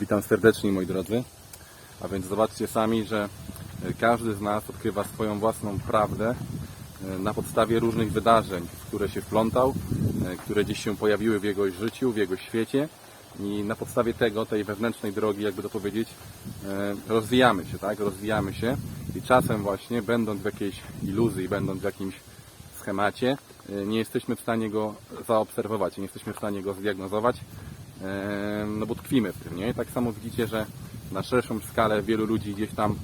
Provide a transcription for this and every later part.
Witam serdecznie moi drodzy. A więc zobaczcie sami, że e, każdy z nas odkrywa swoją własną prawdę e, na podstawie różnych wydarzeń, w które się wplątał, e, które gdzieś się pojawiły w jego życiu, w jego świecie i na podstawie tego, tej wewnętrznej drogi, jakby to powiedzieć, rozwijamy się, tak? Rozwijamy się i czasem właśnie, będąc w jakiejś iluzji, będąc w jakimś schemacie, nie jesteśmy w stanie go zaobserwować, nie jesteśmy w stanie go zdiagnozować, no bo tkwimy w tym, nie? Tak samo widzicie, że na szerszą skalę wielu ludzi gdzieś tam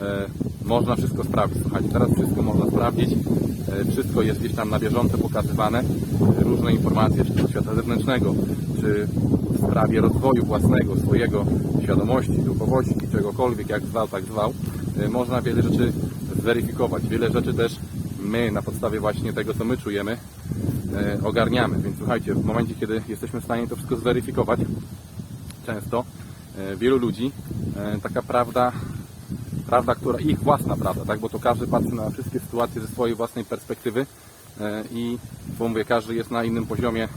e, można wszystko sprawdzić. Słuchajcie, teraz wszystko można sprawdzić, e, wszystko jest gdzieś tam na bieżąco pokazywane, różne informacje, do świata zewnętrznego, czy w sprawie rozwoju własnego, swojego, świadomości, duchowości, czegokolwiek, jak zwał, tak zwał, e, można wiele rzeczy zweryfikować. Wiele rzeczy też my na podstawie właśnie tego, co my czujemy, ogarniamy. Więc słuchajcie, w momencie, kiedy jesteśmy w stanie to wszystko zweryfikować, często e, wielu ludzi e, taka prawda, prawda, która ich własna prawda, tak? bo to każdy patrzy na wszystkie sytuacje ze swojej własnej perspektywy e, i bo mówię, każdy jest na innym poziomie,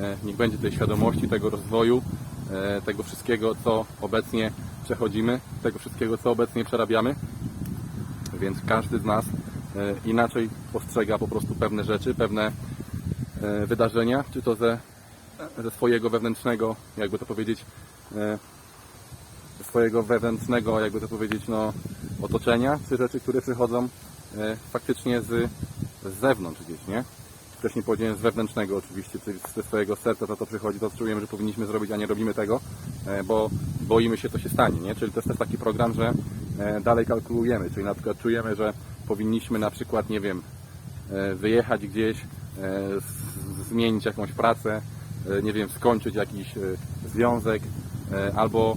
e, niech będzie tej świadomości, tego rozwoju, e, tego wszystkiego, co obecnie przechodzimy, tego wszystkiego, co obecnie przerabiamy, więc każdy z nas e, inaczej postrzega po prostu pewne rzeczy, pewne e, wydarzenia, czy to ze, ze swojego wewnętrznego, jakby to powiedzieć, e, ze swojego wewnętrznego, jakby to powiedzieć, no, otoczenia, czy rzeczy, które przychodzą e, faktycznie z, z zewnątrz gdzieś, nie? Wcześniej powiedziałem z wewnętrznego oczywiście, czyli ze swojego serca to, to przychodzi, to czujemy, że powinniśmy zrobić, a nie robimy tego, e, bo boimy się, co się stanie, nie? Czyli to jest też taki program, że e, dalej kalkulujemy, czyli na przykład czujemy, że powinniśmy na przykład, nie wiem, e, wyjechać gdzieś, e, z- zmienić jakąś pracę, e, nie wiem, skończyć jakiś e, związek, e, albo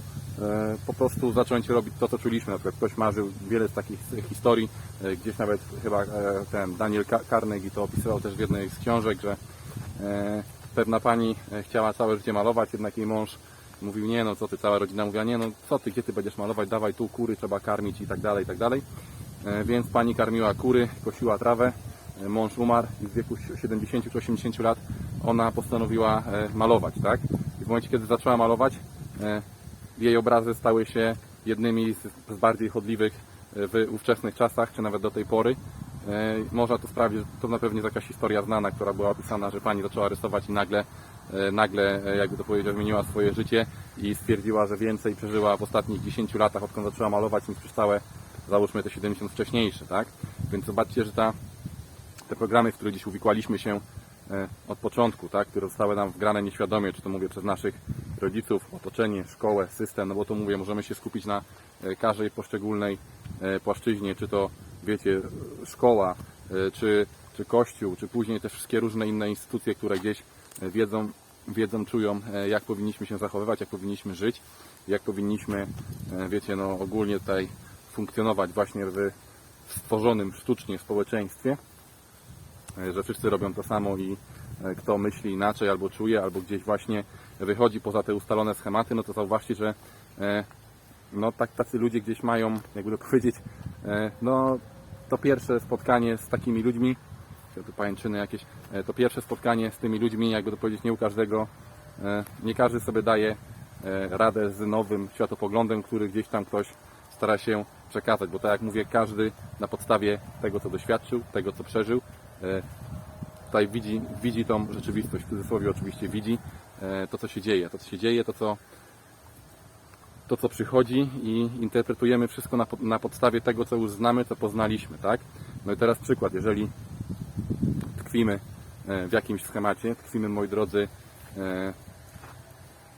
po prostu zacząć robić to, co czuliśmy. Na przykład ktoś marzył wiele z takich historii, gdzieś nawet chyba ten Daniel Carnegie to opisywał też w jednej z książek, że pewna pani chciała całe życie malować, jednak jej mąż mówił, nie no co ty, cała rodzina mówiła, nie no co ty, gdzie ty będziesz malować, dawaj tu kury trzeba karmić i tak dalej, i tak dalej. Więc pani karmiła kury, kosiła trawę, mąż umarł i w wieku 70 czy 80 lat ona postanowiła e, malować, tak? I w momencie, kiedy zaczęła malować, e, jej obrazy stały się jednymi z, bardziej chodliwych e, w ówczesnych czasach, czy nawet do tej pory. E, Można to sprawdzić, to na pewno jest jakaś historia znana, która była opisana, że pani zaczęła rysować i nagle, e, nagle e, jakby to powiedzieć, zmieniła swoje życie i stwierdziła, że więcej przeżyła w ostatnich 10 latach, odkąd zaczęła malować, niż przez całe, załóżmy te 70 wcześniejsze, tak? Więc zobaczcie, że ta, te programy, w które dziś uwikłaliśmy się e, od początku, tak, które zostały nam wgrane nieświadomie, czy to mówię przez naszych rodziców, otoczenie, szkołę, system, no bo to mówię, możemy się skupić na e, każdej poszczególnej e, płaszczyźnie, czy to wiecie, szkoła, czy, czy kościół, czy później te wszystkie różne inne instytucje, które gdzieś wiedzą, wiedzą, czują, jak powinniśmy się zachowywać, jak powinniśmy żyć, jak powinniśmy, wiecie, no ogólnie tutaj funkcjonować właśnie w stworzonym sztucznie społeczeństwie że wszyscy robią to samo i e, kto myśli inaczej albo czuje, albo gdzieś właśnie wychodzi poza te ustalone schematy, no to zauważcie, że e, no tak tacy ludzie gdzieś mają, jakby to powiedzieć, e, no to pierwsze spotkanie z takimi ludźmi, tu pajęczyny jakieś, e, to pierwsze spotkanie z tymi ludźmi, jakby to powiedzieć, nie u każdego, e, nie każdy sobie daje e, radę z nowym światopoglądem, który gdzieś tam ktoś stara się przekazać, bo tak jak mówię, każdy na podstawie tego, co doświadczył, tego, co przeżył, e, tutaj widzi, widzi tą rzeczywistość, w cudzysłowie oczywiście widzi e, to, co się dzieje, to, co się dzieje, to, co, to, co przychodzi i interpretujemy wszystko na, na podstawie tego, co już znamy, co poznaliśmy, tak? No i teraz przykład, jeżeli tkwimy e, w jakimś schemacie, tkwimy, moi drodzy, e,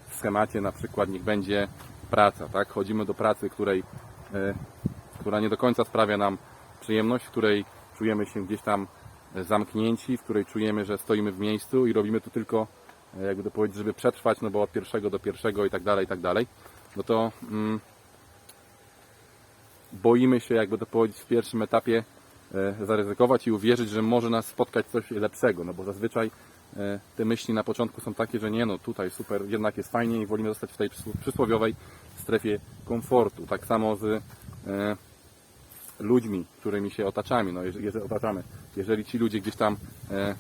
w schemacie na przykład niech będzie praca, tak? Chodzimy do pracy, której, e, która nie do końca sprawia nam przyjemność, w której czujemy się gdzieś tam e, zamknięci, w której czujemy, że stoimy w miejscu i robimy to tylko, e, jakby to powiedzieć, żeby przetrwać, no bo od pierwszego do pierwszego i tak dalej, i tak dalej, no to mm, boimy się, jakby to powiedzieć, w pierwszym etapie e, zaryzykować i uwierzyć, że może nas spotkać coś lepszego, no bo zazwyczaj e, te myśli na początku są takie, że nie no, tutaj super, jednak jest fajnie i wolimy zostać w tej przysł- przysłowiowej strefie komfortu. Tak samo z ludźmi, którymi się otaczamy, no jeżeli, otaczamy. Jeżeli ci ludzie gdzieś tam, e,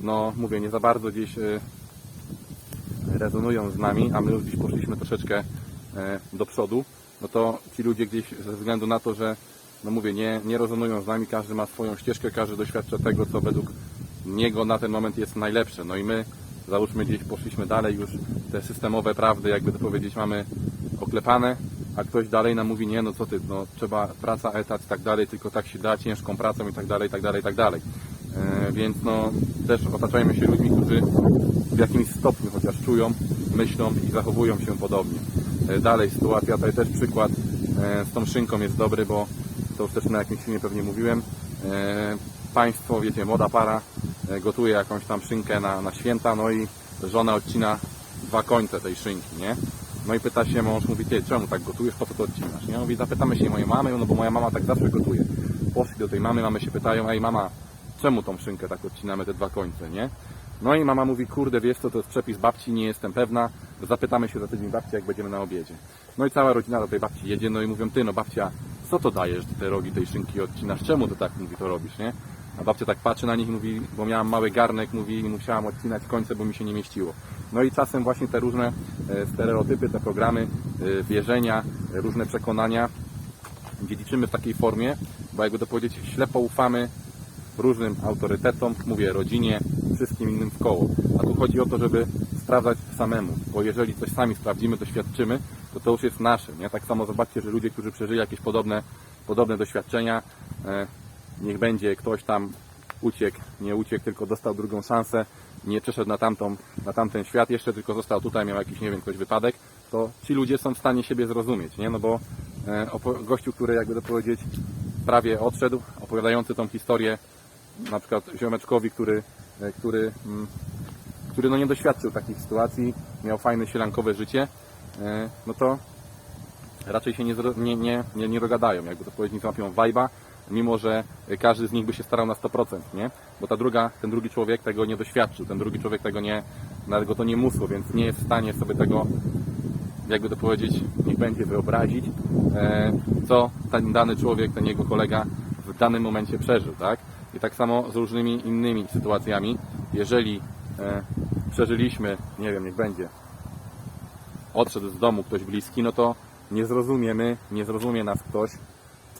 no mówię, nie za bardzo gdzieś e, rezonują z nami, a my już gdzieś poszliśmy troszeczkę e, do przodu, no to ci ludzie gdzieś ze względu na to, że no mówię, nie, nie rezonują z nami, każdy ma swoją ścieżkę, każdy doświadcza tego, co według niego na ten moment jest najlepsze. No i my, załóżmy gdzieś poszliśmy dalej, już te systemowe prawdy, jakby to powiedzieć, mamy oklepane, a ktoś dalej nam mówi, nie no co ty, no trzeba praca, etat i tak dalej, tylko tak się da, ciężką pracą i tak dalej, i tak dalej, i tak dalej. E, więc no też otaczajmy się ludźmi, którzy w jakimś stopniu chociaż czują, myślą i zachowują się podobnie. E, dalej sytuacja, tutaj też przykład e, z tą szynką jest dobry, bo to już też na jakimś filmie pewnie mówiłem. E, państwo, wiecie, młoda para e, gotuje jakąś tam szynkę na, na święta, no i żona odcina dwa końce tej szynki, nie? No i pyta się mąż, mówi, ty, czemu tak gotujesz, po co to odcinasz, nie? Mówi, zapytamy się mojej mamy, no bo moja mama tak zawsze gotuje. Poszli do tej mamy, mamy się pytają, ej mama, czemu tą szynkę tak odcinamy, te dwa końce, nie? No i mama mówi, kurde, wiesz co, to jest przepis babci, nie jestem pewna, zapytamy się za tydzień babci, jak będziemy na obiedzie. No i cała rodzina do tej babci jedzie, no i mówią, ty, no babcia, co to dajesz, że te rogi tej szynki odcinasz, czemu to tak, mówi, to robisz, nie? A babcia tak patrzy na nich i mówi, bo miałam mały garnek, mówi, i musiałam odcinać końce, bo mi się nie mieściło. No i czasem właśnie te różne e, stereotypy, te programy, e, wierzenia, różne przekonania dziedziczymy w takiej formie, bo jakby to powiedzieć, ślepo ufamy różnym autorytetom, mówię rodzinie, wszystkim innym w koło. A tu chodzi o to, żeby sprawdzać samemu, bo jeżeli coś sami sprawdzimy, doświadczymy, to to już jest nasze. Nie? Tak samo zobaczcie, że ludzie, którzy przeżyli jakieś podobne, podobne doświadczenia, e, niech będzie ktoś tam uciekł, nie uciekł, tylko dostał drugą szansę, nie przeszedł na, tamtą, na tamten świat jeszcze, tylko został tutaj, miał jakiś, nie wiem, ktoś wypadek, to ci ludzie są w stanie siebie zrozumieć, nie? No bo e, gościu, który jakby to powiedzieć prawie odszedł, opowiadający tą historię na przykład ziomeczkowi, który, e, który, mm, który no nie doświadczył takich sytuacji, miał fajne sielankowe życie, e, no to raczej się nie, nie, nie, nie, nie dogadają, jakby to powiedzieć, nie złapią vibe'a, mimo że każdy z nich by się starał na 100%, nie? Bo ta druga, ten drugi człowiek tego nie doświadczył, ten drugi człowiek tego nie, nawet go to nie musło, więc nie jest w stanie sobie tego, jakby to powiedzieć, niech będzie wyobrazić, e, co ten dany człowiek, ten jego kolega w danym momencie przeżył, tak? I tak samo z różnymi innymi sytuacjami. Jeżeli e, przeżyliśmy, nie wiem, niech będzie, odszedł z domu ktoś bliski, no to nie zrozumiemy, nie zrozumie nas ktoś,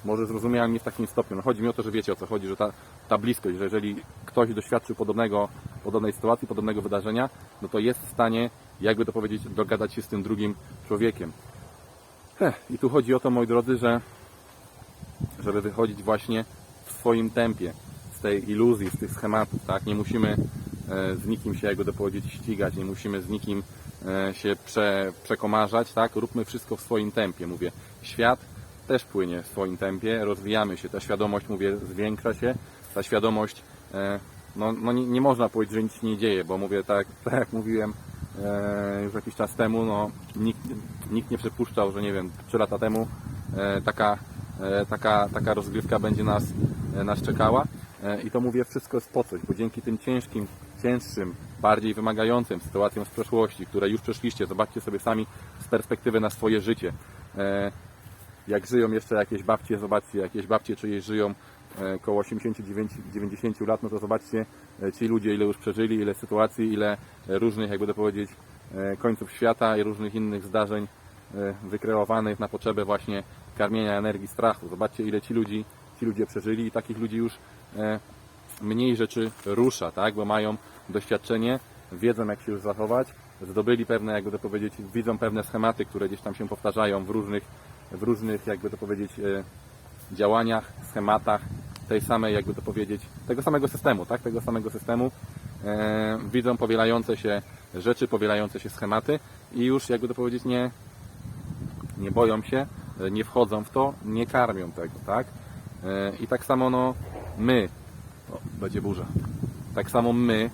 może zrozumie, ale nie w takim stopniu. No chodzi mi o to, że wiecie o co chodzi, że ta, ta bliskość, że jeżeli ktoś doświadczył podobnego, podobnej sytuacji, podobnego wydarzenia, no to jest w stanie, jakby to powiedzieć, dogadać się z tym drugim człowiekiem. Heh, I tu chodzi o to, moi drodzy, że żeby wychodzić właśnie w swoim tempie, z tej iluzji, z tych schematów, tak? Nie musimy e, z nikim się, jakby to powiedzieć, ścigać, nie musimy z nikim e, się prze, przekomarzać, tak? Róbmy wszystko w swoim tempie, mówię. Świat też płynie w swoim tempie, rozwijamy się, ta świadomość, mówię, zwiększa się, ta świadomość, e, no, no nie, nie można powiedzieć, że nic się nie dzieje, bo mówię, tak, tak jak mówiłem e, już jakiś czas temu, no nikt, nikt nie przypuszczał, że nie wiem, 3 lata temu e, taka, taka, taka rozgrywka będzie nas, nas czekała. I to mówię, wszystko jest po coś, bo dzięki tym ciężkim, cięższym, bardziej wymagającym sytuacjom z przeszłości, które już przeszliście, zobaczcie sobie sami z perspektywy na swoje życie. Jak żyją jeszcze jakieś babcie, zobaczcie, jakieś babcie czyjeś żyją e, koło 80-90 lat, no to zobaczcie e, ci ludzie, ile już przeżyli, ile sytuacji, ile e, różnych, jakby to powiedzieć, końców świata i różnych innych zdarzeń wykreowanych na potrzebę właśnie karmienia energii strachu. Zobaczcie, ile ci, ludzi, ci ludzie przeżyli i takich ludzi już mniej rzeczy rusza, tak? bo mają doświadczenie, wiedzą jak się już zachować, zdobyli pewne, jakby to powiedzieć, widzą pewne schematy, które gdzieś tam się powtarzają w różnych, w różnych jakby to powiedzieć, e, działaniach, schematach tej samej, jakby to powiedzieć, tego samego systemu, tak? Tego samego systemu. E, widzą powielające się rzeczy, powielające się schematy i już, jakby to powiedzieć, nie, nie boją się, e, nie wchodzą w to, nie karmią tego, tak? I tak samo no, my, o, będzie burza, tak samo my,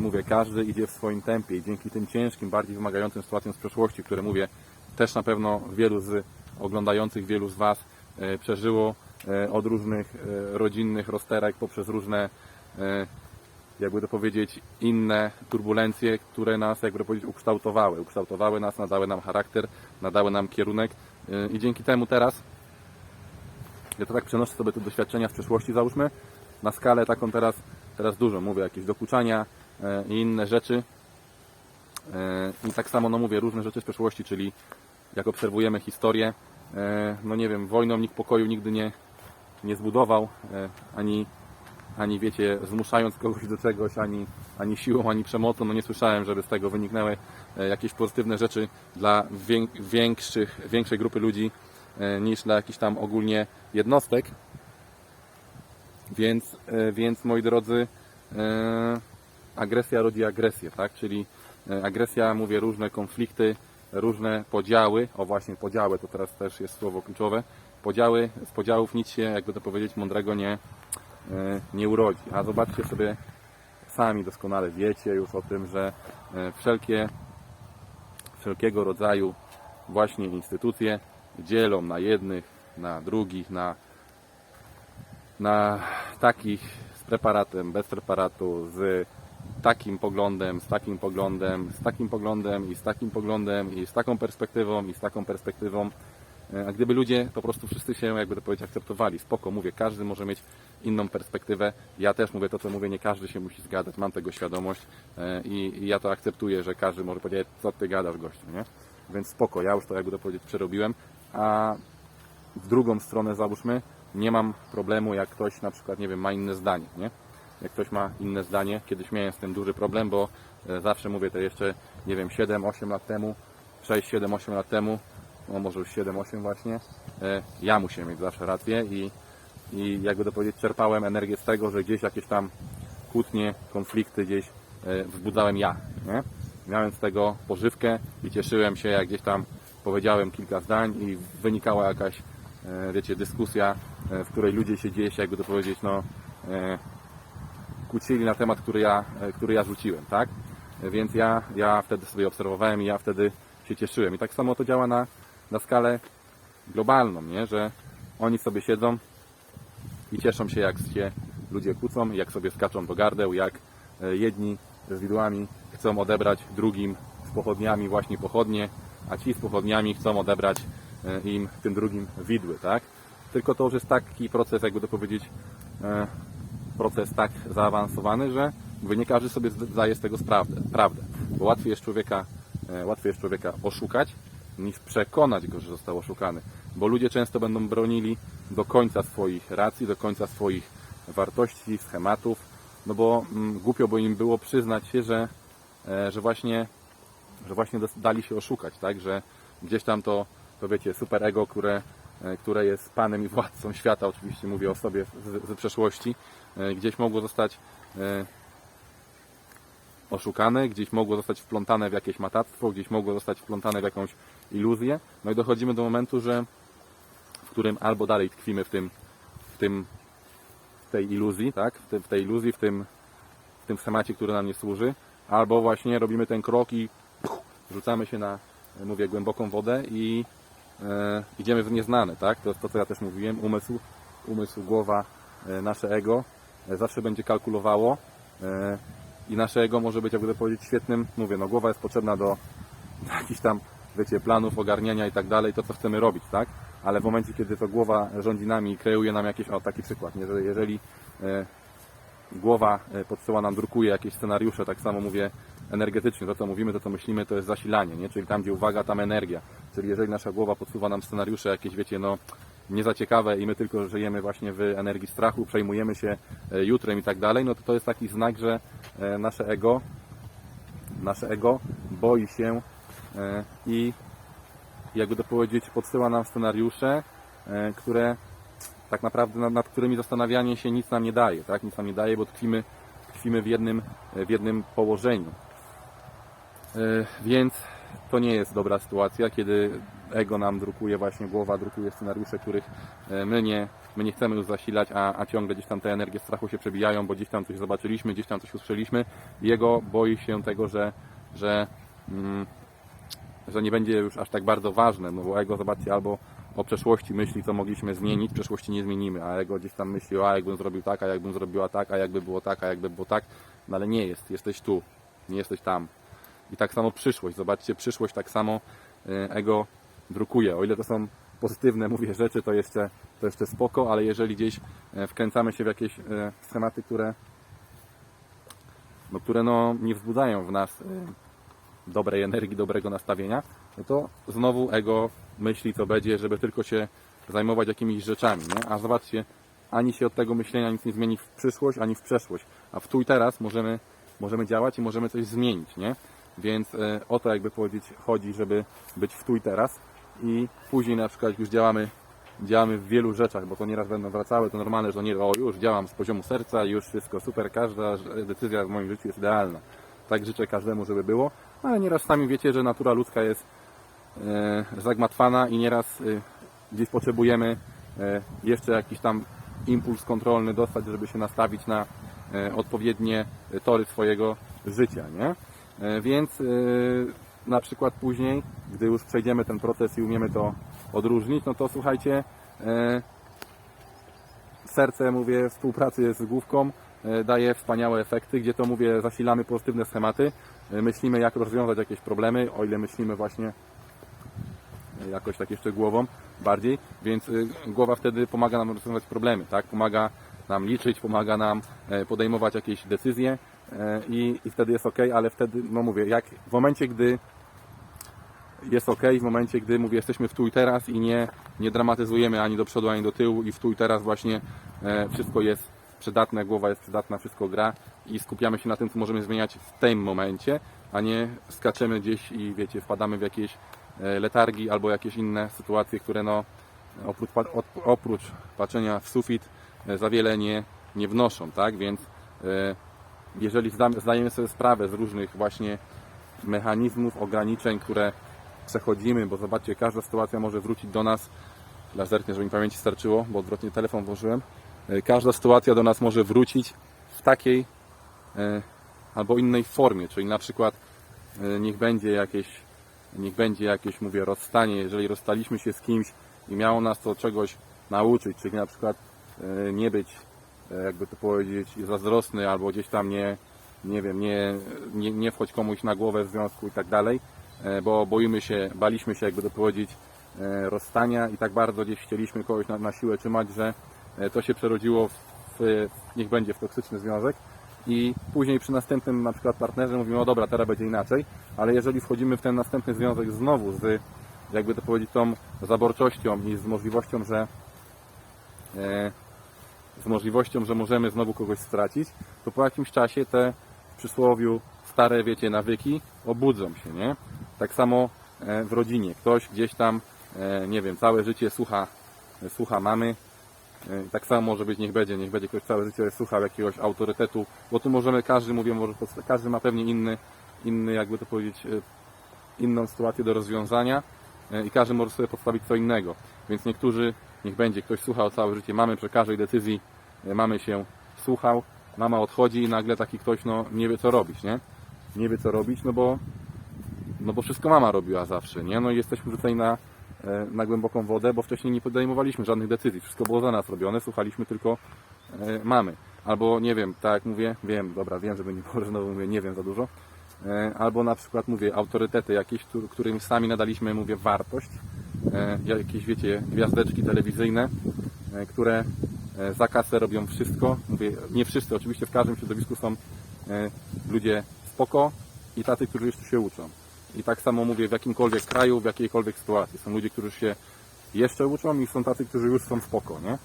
mówię, każdy idzie w swoim tempie i dzięki tym ciężkim, bardziej wymagającym sytuacjom z przeszłości, które mówię, też na pewno wielu z oglądających, wielu z Was e, przeżyło e, od różnych e, rodzinnych rozterek poprzez różne jakby to powiedzieć, inne turbulencje, które nas, jakby to powiedzieć, ukształtowały. Ukształtowały nas, nadały nam charakter, nadały nam kierunek i dzięki temu teraz, ja to tak przenoszę sobie te doświadczenia z przeszłości, załóżmy, na skalę taką teraz, teraz dużo, mówię, jakieś dokuczania i inne rzeczy. I tak samo, no mówię, różne rzeczy z przeszłości, czyli jak obserwujemy historię, no nie wiem, wojną nikt pokoju nigdy nie, nie zbudował, e, ani, ani wiecie, zmuszając kogoś do czegoś, ani, ani siłą, ani przemocą, no nie słyszałem, żeby z tego wyniknęły e, jakieś pozytywne rzeczy dla wię- większych, większej grupy ludzi e, niż dla jakichś tam ogólnie jednostek. Więc, e, więc moi drodzy, e, agresja rodzi agresję, tak? Czyli e, agresja, mówię, różne konflikty, różne podziały, o właśnie podziały, to teraz też jest słowo kluczowe, podziały, z podziałów nic się, jakby to powiedzieć, mądrego nie, e, nie urodzi. A zobaczcie sobie, sami doskonale wiecie już o tym, że e, wszelkie, wszelkiego rodzaju właśnie instytucje dzielą na jednych, na drugich, na na takich z preparatem, bez preparatu, z takim poglądem, z takim poglądem, z takim poglądem i z takim poglądem i z taką perspektywą i z taką perspektywą. E, A gdyby ludzie po prostu wszyscy się, jakby to powiedzieć, akceptowali, spoko, mówię, każdy może mieć inną perspektywę. Ja też mówię to, co mówię, nie każdy się musi zgadzać, mam tego świadomość e, i, ja to akceptuję, że każdy może powiedzieć, co ty gadasz, gościu, nie? Więc spoko, ja już to, jakby to powiedzieć, przerobiłem. A w drugą stronę załóżmy, nie mam problemu, jak ktoś na przykład, nie wiem, ma inne zdanie, nie? Jak ktoś ma inne zdanie, kiedyś miałem z tym duży problem, bo e, zawsze mówię to jeszcze, nie wiem, 7-8 lat temu, 6-7-8 lat temu, no może już 7-8 właśnie, e, ja musiałem mieć zawsze rację i, i jakby to powiedzieć, czerpałem energię z tego, że gdzieś jakieś tam kłótnie, konflikty gdzieś e, wzbudzałem ja, nie? Miałem z tego pożywkę i cieszyłem się, jak gdzieś tam powiedziałem kilka zdań i wynikała jakaś, wiecie, dyskusja, w której ludzie się gdzieś, jakby to powiedzieć, no, kłócili na temat, który ja, e, który ja rzuciłem, tak? Więc ja, ja wtedy sobie obserwowałem i ja wtedy się cieszyłem. I tak samo to działa na, na skalę globalną, nie? Że oni sobie siedzą i cieszą się, jak się ludzie kłócą, jak sobie skaczą do gardeł, jak e, jedni z widłami chcą odebrać drugim z pochodniami właśnie pochodnie, a ci z pochodniami chcą odebrać e, im tym drugim widły, tak? Tylko to już jest taki proces, jakby to powiedzieć, proces tak zaawansowany, że mówię, nie każdy sobie zdaje z tego sprawdę, prawdę. Bo łatwiej jest człowieka, e, łatwiej jest człowieka oszukać, niż przekonać go, że został oszukany. Bo ludzie często będą bronili do końca swoich racji, do końca swoich wartości, schematów, no bo mm, głupio by im było przyznać się, że, e, że właśnie że właśnie dali się oszukać, tak? Że gdzieś tam to, to wiecie, super ego, które, e, które jest panem i władcą świata, oczywiście mówię o sobie z- ze przeszłości, gdzieś mogło zostać e, oszukane, gdzieś mogło zostać wplątane w jakieś matactwo, gdzieś mogło zostać wplątane w jakąś iluzję. No i dochodzimy do momentu, że w którym albo dalej tkwimy w tym, w tym w tej iluzji, tak? W, tym, w tej iluzji, w tym, w tym schemacie, który nam nie służy, albo właśnie robimy ten krok i rzucamy się na, e, mówię, głęboką wodę i e, idziemy w nieznane, tak? To jest to, co ja też mówiłem. Umysł, umysł głowa, e, nasze ego e, zawsze będzie kalkulowało e, i nasze ego może być, jakby to powiedzieć, świetnym, mówię, no głowa jest potrzebna do jakichś tam, wiecie, planów, ogarniania i tak dalej, to co chcemy robić, tak? Ale w momencie, kiedy to głowa rządzi nami i kreuje nam jakieś, o taki przykład, jeżeli e, głowa e, podsyła nam, drukuje jakieś scenariusze, tak samo mówię energetycznie, to co mówimy, to co myślimy, to jest zasilanie, nie? czyli tam gdzie uwaga, tam energia. Czyli jeżeli nasza głowa podsuwa nam scenariusze jakieś, wiecie, no nie za ciekawe i my tylko żyjemy właśnie w energii strachu, przejmujemy się e, jutrem i tak dalej, no to to jest taki znak, że e, nasze ego, nasze ego boi się e, i jakby to powiedzieć, podsyła nam scenariusze, które tak naprawdę nad, nad którymi zastanawianie się nic nam nie daje, tak? Nic nam nie daje, bo tkwimy, tkwimy w jednym, w jednym położeniu. Więc to nie jest dobra sytuacja, kiedy ego nam drukuje, właśnie głowa drukuje scenariusze, których e, my nie, my nie chcemy już zasilać, a, a ciągle gdzieś tam te energie strachu się przebijają, bo gdzieś tam coś zobaczyliśmy, gdzieś tam coś usłyszeliśmy. Jego boi się tego, że, że, mm, że nie będzie już aż tak bardzo ważne, no bo ego, zobaczcie, albo o przeszłości myśli, co mogliśmy zmienić, przeszłości nie zmienimy, a ego gdzieś tam myśli, a jakbym zrobił tak, a jakbym zrobiła tak, a jakby było tak, a jakby było tak, no ale nie jest, jesteś tu, nie jesteś tam. I tak samo przyszłość, zobaczcie, przyszłość tak samo e, ego drukuje. O ile to są pozytywne, mówię, rzeczy, to jeszcze, to jeszcze spoko, ale jeżeli gdzieś e, wkręcamy się w jakieś e, schematy, które, no, które no, nie wzbudzają w nas e, dobrej energii, dobrego nastawienia, no to znowu ego myśli, co będzie, żeby tylko się zajmować jakimiś rzeczami, nie? A zobaczcie, ani się od tego myślenia nic nie zmieni w przyszłość, ani w przeszłość. A w tu i teraz możemy, możemy działać i możemy coś zmienić, nie? Więc e, o to jakby powiedzieć chodzi, żeby być w tu i teraz i później na przykład już działamy działamy w wielu rzeczach, bo to nieraz będą wracały, to normalne, że nie, o już działam z poziomu serca, już wszystko super, każda decyzja w moim życiu jest idealna. Tak życzę każdemu, żeby było, ale nieraz sami wiecie, że natura ludzka jest e, zagmatwana i nieraz e, gdzieś potrzebujemy jeszcze jakiś tam impuls kontrolny dostać, żeby się nastawić na odpowiednie tory swojego życia, nie? E, Więc e, na przykład później, gdy już przejdziemy ten proces i umiemy to odróżnić, no to słuchajcie, e, serce, mówię, współpracy z główką daje wspaniałe efekty, gdzie to mówię, zasilamy pozytywne schematy, myślimy jak rozwiązać jakieś problemy, o ile myślimy właśnie jakoś tak jeszcze głową bardziej, więc głowa wtedy pomaga nam rozwiązywać problemy, tak? Pomaga nam liczyć, pomaga nam podejmować jakieś decyzje i, i wtedy jest ok, ale wtedy, no mówię, jak w momencie, gdy jest ok, w momencie, gdy mówię, jesteśmy w tu i teraz i nie, nie dramatyzujemy ani do przodu, ani do tyłu i w tu i teraz właśnie e, wszystko jest przydatne, głowa jest przydatna, wszystko gra i skupiamy się na tym, co możemy zmieniać w tym momencie, a nie skaczemy gdzieś i wiecie, wpadamy w jakieś e, letargi albo jakieś inne sytuacje, które no oprócz, oprócz patrzenia w sufit e, za wiele nie, nie wnoszą, tak? Więc e, jeżeli zda- zdajemy sobie sprawę z różnych właśnie mechanizmów, ograniczeń, które przechodzimy, bo zobaczcie, każda sytuacja może wrócić do nas, dla żeby mi pamięci starczyło, bo odwrotnie telefon włożyłem, E, każda sytuacja do nas może wrócić w takiej e, albo innej formie, czyli na przykład e, niech będzie jakieś, niech będzie jakieś, mówię, rozstanie, jeżeli rozstaliśmy się z kimś i miało nas to czegoś nauczyć, czyli na przykład nie być, jakby to powiedzieć, zazdrosny albo gdzieś tam nie, nie wiem, nie, nie, nie wchodź komuś na głowę w związku i tak dalej, e, bo boimy się, baliśmy się, jakby to powiedzieć, e, rozstania i tak bardzo gdzieś chcieliśmy kogoś na, na siłę trzymać, że e, to się przerodziło w, w, niech będzie w toksyczny związek. I później przy następnym na przykład partnerze mówimy, o dobra, teraz będzie inaczej, ale jeżeli wchodzimy w ten następny związek znowu z, jakby to powiedzieć, tą zaborczością i z możliwością, że e, z możliwością, że możemy znowu kogoś stracić, to po jakimś czasie te w przysłowiu stare, wiecie, nawyki obudzą się, nie? Tak samo e, w rodzinie. Ktoś gdzieś tam, e, nie wiem, całe życie słucha, słucha mamy, E, Tak samo może być, niech będzie, niech będzie ktoś całe życie słuchał jakiegoś autorytetu, bo tu możemy, każdy, mówię, może, każdy ma pewnie inny, inny, jakby to powiedzieć, inną sytuację do rozwiązania i każdy może sobie podstawić co innego. Więc niektórzy, niech będzie, ktoś słuchał całe życie mamy, przy każdej decyzji e, mamy się słuchał, mama odchodzi i nagle taki ktoś, no, nie wie co robić, nie? Nie wie co robić, no bo, no bo wszystko mama robiła zawsze, nie? No i jesteśmy rzuceni na, e, na głęboką wodę, bo wcześniej nie podejmowaliśmy żadnych decyzji. Wszystko było za nas robione, słuchaliśmy tylko e, mamy. Albo nie wiem, tak jak mówię, wiem, dobra, wiem, żeby nie było, że mówię, nie wiem za dużo. Albo na przykład mówię, autorytety jakieś, któ- którym sami nadaliśmy, mówię, wartość. E, Jakieś, wiecie, gwiazdeczki telewizyjne, e, które e, za kasę robią wszystko. Mówię, nie wszyscy, oczywiście w każdym środowisku są ludzie spoko i tacy, którzy jeszcze się uczą. I tak samo mówię w jakimkolwiek kraju, w jakiejkolwiek sytuacji. Są ludzie, którzy się jeszcze uczą i są tacy, którzy już są spoko, nie?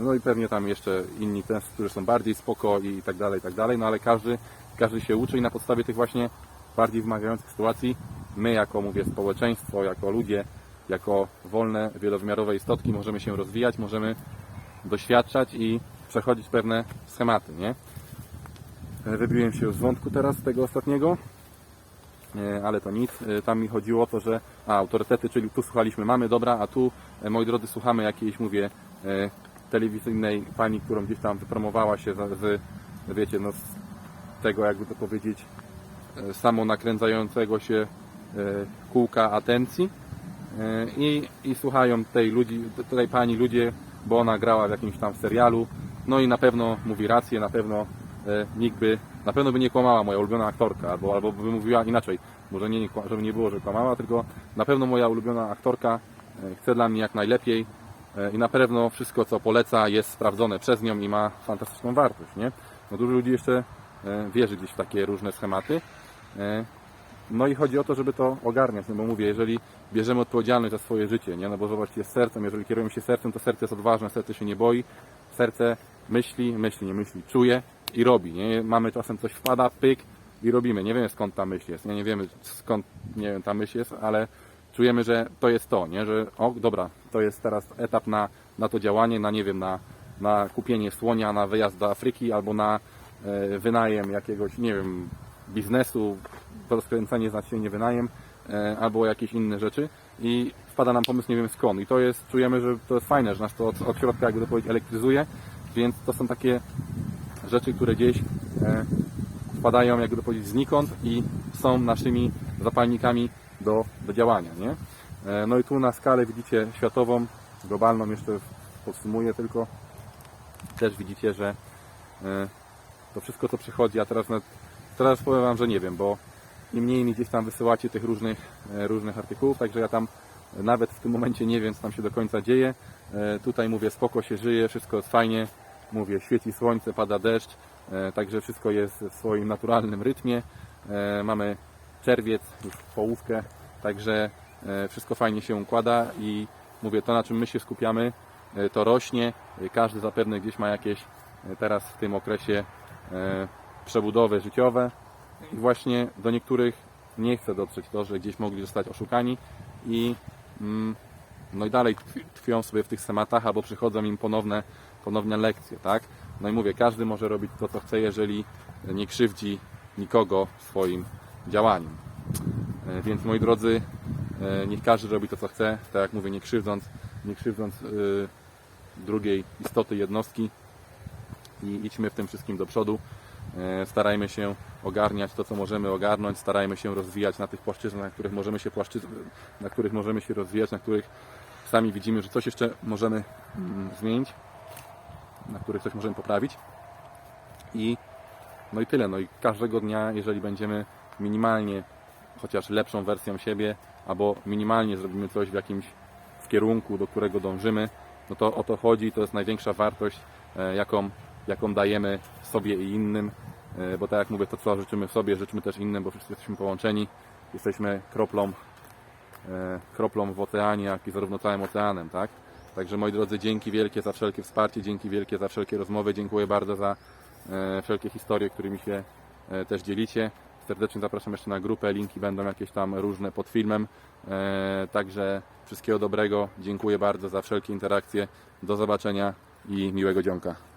No i pewnie tam jeszcze inni też, którzy są bardziej spoko i tak dalej, i tak dalej, no ale każdy, każdy się uczy i na podstawie tych właśnie bardziej wymagających sytuacji my jako, mówię, społeczeństwo, jako ludzie, jako wolne, wielowymiarowe istotki możemy się rozwijać, możemy doświadczać i przechodzić pewne schematy, nie? Wybiłem się z wątku teraz tego ostatniego, E, ale to nic. E, Tam mi chodziło o to, że a, autorytety, czyli tu słuchaliśmy mamy, dobra, a tu, e, moi drodzy, słuchamy jakiejś, mówię, e, telewizyjnej pani, którą gdzieś tam wypromowała się z, wiecie, no z tego, jakby to powiedzieć, e, samo nakręcającego się e, kółka atencji E, i, i słuchają tej ludzi, pani ludzie, bo ona grała w jakimś tam serialu, no i na pewno mówi rację, na pewno e, nikt by, na pewno by nie kłamała moja ulubiona aktorka, albo, albo by mówiła inaczej, może nie, żeby nie było, że kłamała, tylko na pewno moja ulubiona aktorka e, chce dla mnie jak najlepiej e, i na pewno wszystko, co poleca jest sprawdzone przez nią i ma fantastyczną wartość, nie? No dużo ludzi jeszcze e, wierzy gdzieś w takie różne schematy, e, No i chodzi o to, żeby to ogarniać, no bo mówię, jeżeli bierzemy odpowiedzialność za swoje życie, nie? No bo zobaczcie, z sercem, jeżeli kierujemy się sercem, to serce jest odważne, serce się nie boi, serce myśli, myśli, nie myśli, czuje i robi, nie? Mamy czasem coś wpada, pyk i robimy. Nie wiemy skąd ta myśl jest, nie, nie wiemy skąd, nie wiem, ta myśl jest, ale czujemy, że to jest to, nie? Że o, dobra, to jest teraz etap na, na to działanie, na nie wiem, na, na kupienie słonia, na wyjazd do Afryki albo na e, wynajem jakiegoś, nie wiem, biznesu, rozkręcenie się nie wynajem, albo jakieś inne rzeczy i wpada nam pomysł, nie wiem skąd. I to jest, czujemy, że to jest fajne, że nas to od, od środka jakby to powiedzieć elektryzuje, więc to są takie rzeczy, które gdzieś e, wpadają jakby to powiedzieć znikąd i są naszymi zapalnikami do, do działania, nie? E, No i tu na skalę widzicie światową, globalną jeszcze podsumuję tylko, też widzicie, że e, to wszystko co przychodzi, a teraz, nawet- teraz powiem Wam, że nie wiem, bo im mniej mi gdzieś tam wysyłacie tych różnych, e, różnych artykułów, także ja tam nawet w tym momencie nie wiem, co tam się do końca dzieje. E, Tutaj mówię, spoko się żyje, wszystko jest fajnie, mówię, świeci słońce, pada deszcz, e, także wszystko jest w swoim naturalnym rytmie. Mamy czerwiec, już połówkę, także wszystko fajnie się układa i mówię, to na czym my się skupiamy, to rośnie. Każdy zapewne gdzieś ma jakieś teraz w tym okresie przebudowy życiowe i właśnie do niektórych nie chce dotrzeć to, że gdzieś mogli zostać oszukani i mm, no i dalej tkwi- tkwią sobie w tych schematach albo przychodzą im ponowne, ponowne lekcje, tak? No i mówię, każdy może robić to, co chce, jeżeli nie krzywdzi nikogo swoim działaniem. E, Więc moi drodzy, e, niech każdy robi to, co chce, tak jak mówię, nie krzywdząc, nie krzywdząc y, drugiej istoty jednostki i idźmy w tym wszystkim do przodu. E, Starajmy się ogarniać to, co możemy ogarnąć, starajmy się rozwijać na tych płaszczyznach, na których możemy się na których możemy się rozwijać, na których sami widzimy, że coś jeszcze możemy mm, zmienić, na których coś możemy poprawić. I no i tyle. No i każdego dnia, jeżeli będziemy minimalnie chociaż lepszą wersją siebie, albo minimalnie zrobimy coś w jakimś w kierunku, do którego dążymy, no to o to chodzi, to jest największa wartość, e, jaką, jaką dajemy sobie i innym, bo tak jak mówię, to co życzymy sobie, życzymy też innym, bo wszyscy jesteśmy połączeni, jesteśmy kroplą, e, kroplą w oceanie, jak i zarówno całym oceanem, tak? Także moi drodzy, dzięki wielkie za wszelkie wsparcie, dzięki wielkie za wszelkie rozmowy, dziękuję bardzo za e, wszelkie historie, którymi się e, też dzielicie. Serdecznie zapraszam jeszcze na grupę, linki będą jakieś tam różne pod filmem. E, Także wszystkiego dobrego, dziękuję bardzo za wszelkie interakcje. Do zobaczenia i miłego dzionka.